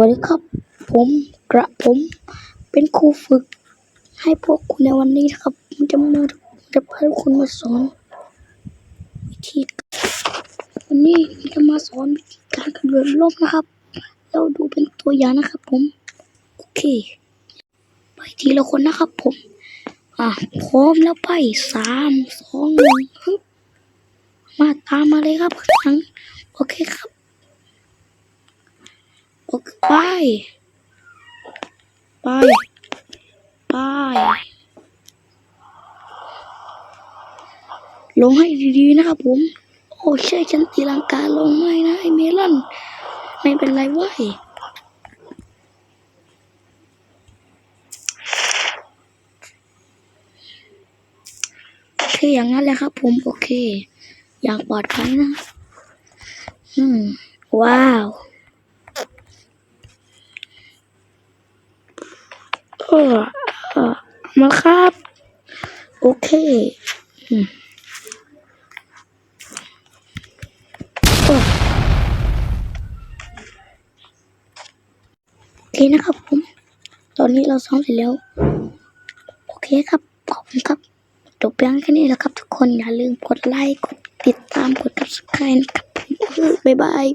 วัสดีครับ ผมกระผมเป็นครูฝึก ให้พวกคุณในวันนี้นะครับผมจะมาจะพาทุกคนมาสอนวิธีวันนี้จะมาสอนวิธีการกระโดดร่มนะครับ เราดูเป็นตัวอย่างนะครับ ผมโอเค ไปทีละคนนะครับ ผม อะพร้อมแล้วไปสามสองหนึ่งมาตามมาเลยครับข้งโอเคครับ ไป ไป ไป ลงให้ดีๆนะครับผม โอ้ใช่ฉันตีลังกาลงไม่นะไอเมลอน ไม่เป็นไรว้ยโอเคอย่างนั้นแหละครับผม โอเค อย่างปลอดภัยนะ อืม ว้าว เออเออมาครับ โอเคอืมโอเคนะครับผม ตอนนี้เราซ้อมเสร็จแล้ว โอเคครับ ขอบคุณครับจบเพียงแค่นี้แล้วครับทุกคน อย่าลืมกดไลค์ กดติดตาม กด subscribe นะครับ บ๊ายบาย